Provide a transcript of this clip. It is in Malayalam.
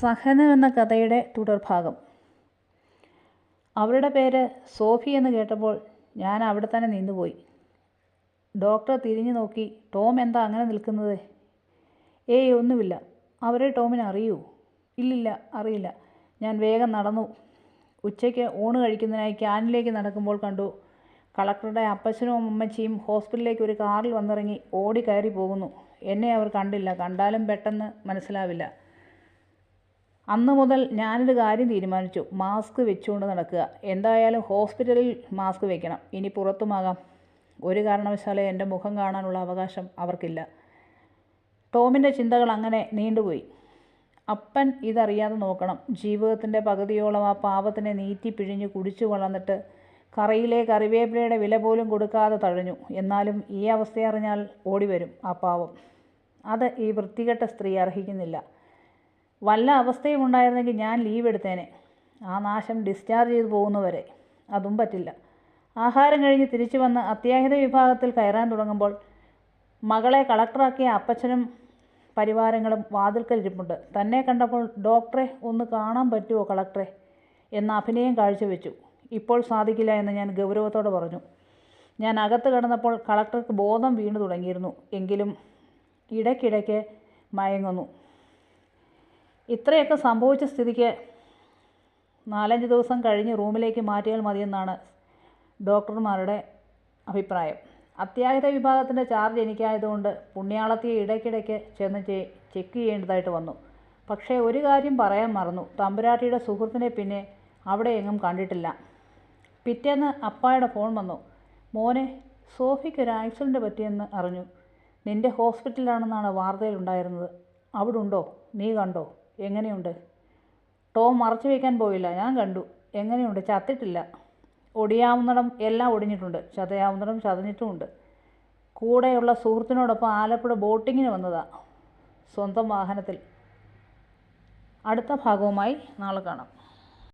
സഹനം എന്ന കഥയുടെ തുടർഭാഗം. അവരുടെ പേര് സോഫി എന്ന് കേട്ടപ്പോൾ ഞാൻ അവിടെ തന്നെ നിന്നുപോയി. ഡോക്ടർ തിരിഞ്ഞു നോക്കി ടോം എന്താ അങ്ങനെ നിൽക്കുന്നത്? ഏയ് ഒന്നുമില്ല. അവരെ ടോമിന് അറിയൂ. ഇല്ലില്ല അറിയില്ല. ഞാൻ വേഗം നടന്നു. ഉച്ചയ്ക്ക് ഊണ് കഴിക്കുന്നതിനായി ക്യാനിലേക്ക് നടക്കുമ്പോൾ കണ്ടു കളക്ടറുടെ അപ്പച്ചനും അമ്മച്ചിയും ഹോസ്പിറ്റലിലേക്ക് ഒരു കാറിൽ വന്നിറങ്ങി ഓടി കയറി പോകുന്നു. എന്നെ അവർ കണ്ടില്ല. കണ്ടാലും പെട്ടെന്ന് മനസ്സിലാവില്ല. അന്ന് മുതൽ ഞാനൊരു കാര്യം തീരുമാനിച്ചു. മാസ്ക് വെച്ചുകൊണ്ട് നടക്കുക. എന്തായാലും ഹോസ്പിറ്റലിൽ മാസ്ക് വെക്കണം. ഇനി പുറത്തുമാകാം. ഒരു കാരണവശാലേ എന്റെ മുഖം കാണാനുള്ള അവകാശം അവർക്കില്ല. ടോമിന്റെ ചിന്തകൾ അങ്ങനെ നീണ്ടുപോയി. അപ്പൻ ഇതറിയാതെ നോക്കണം. ജീവിതത്തിന്റെ പകുതിയോളം ആ പാവത്തിനെ നീറ്റി പിഴിഞ്ഞ് കുടിച്ചു വളർന്നിട്ട് കറിയിലെ കറിവേപ്പിലയുടെ വില പോലും കൊടുക്കാതെ തഴഞ്ഞു. എന്നാലും ഈ അവസ്ഥയറിഞ്ഞാൽ ഓടിവരും ആ പാവം. അത് ഈ വൃത്തികെട്ട സ്ത്രീ അർഹിക്കുന്നില്ല. വല്ല അവസ്ഥയും ഉണ്ടായിരുന്നെങ്കിൽ ഞാൻ ലീവ് എടുത്തേനെ. ആ നാശം ഡിസ്ചാർജ് ചെയ്തു പോകുന്നവരെ. അതും പറ്റില്ല. ആഹാരം കഴിഞ്ഞ് തിരിച്ചു വന്ന് അത്യാഹിത വിഭാഗത്തിൽ കയറാൻ തുടങ്ങുമ്പോൾ മകളെ കളക്ടറാക്കിയ അപ്പച്ചനും പരിവാരങ്ങളും വാതിൽക്കൽ ഇരിപ്പുണ്ട് തന്നെ കണ്ടപ്പോൾ ഡോക്ടറെ ഒന്ന് കാണാൻ പറ്റുമോ കളക്ടറെ? എന്ന അഭിനയം കാഴ്ചവെച്ചു. ഇപ്പോൾ സാധിക്കില്ല എന്ന് ഞാൻ ഗൗരവത്തോടെ പറഞ്ഞു. ഞാൻ അകത്ത് കിടന്നപ്പോൾ കളക്ടർക്ക് ബോധം വീണു തുടങ്ങിയിരുന്നു. എങ്കിലും ഇടയ്ക്കിടയ്ക്ക് മയങ്ങുന്നു. ഇത്രയൊക്കെ സംഭവിച്ച സ്ഥിതിക്ക് നാലഞ്ച് ദിവസം കഴിഞ്ഞ് റൂമിലേക്ക് മാറ്റിയാൽ മതിയെന്നാണ് ഡോക്ടർമാരുടെ അഭിപ്രായം. അത്യാഹിത വിഭാഗത്തിന്റെ ചാർജ് എനിക്കായതുകൊണ്ട് പുണ്യാളത്തിയെ ഇടയ്ക്കിടയ്ക്ക് ചെന്ന് ചെക്ക് ചെയ്യേണ്ടതായിട്ട് വന്നു. പക്ഷേ ഒരു കാര്യം പറയാൻ മറന്നു. തമ്പുരാട്ടിയുടെ സുഹൃത്തിനെ പിന്നെ അവിടെ എങ്ങും കണ്ടിട്ടില്ല. പിറ്റേന്ന് അപ്പായുടെ ഫോൺ വന്നു. മോനെ സോഫിക്ക് ഒരു ആക്സിഡന്റ് പറ്റിയെന്ന് അറിഞ്ഞു. നിന്റെ ഹോസ്പിറ്റലിലാണെന്നാണ് വാർത്തയിലുണ്ടായിരുന്നത്. അവിടെ ഉണ്ടോ നീ കണ്ടോ? എങ്ങനെയുണ്ട്? ടോം മറച്ചു വയ്ക്കാൻ പോയില്ല. ഞാൻ കണ്ടു. എങ്ങനെയുണ്ട്? ചത്തിട്ടില്ല. ഒടിയാവുന്നിടം എല്ലാം ഒടിഞ്ഞിട്ടുണ്ട്. ചതയാവുന്നിടം ചതഞ്ഞിട്ടുമുണ്ട്. കൂടെയുള്ള സുഹൃത്തിനോടൊപ്പം ആലപ്പുഴ ബോട്ടിങ്ങിന് വന്നതാണ് സ്വന്തം വാഹനത്തിൽ. അടുത്ത ഭാഗവുമായി നാളെ കാണാം.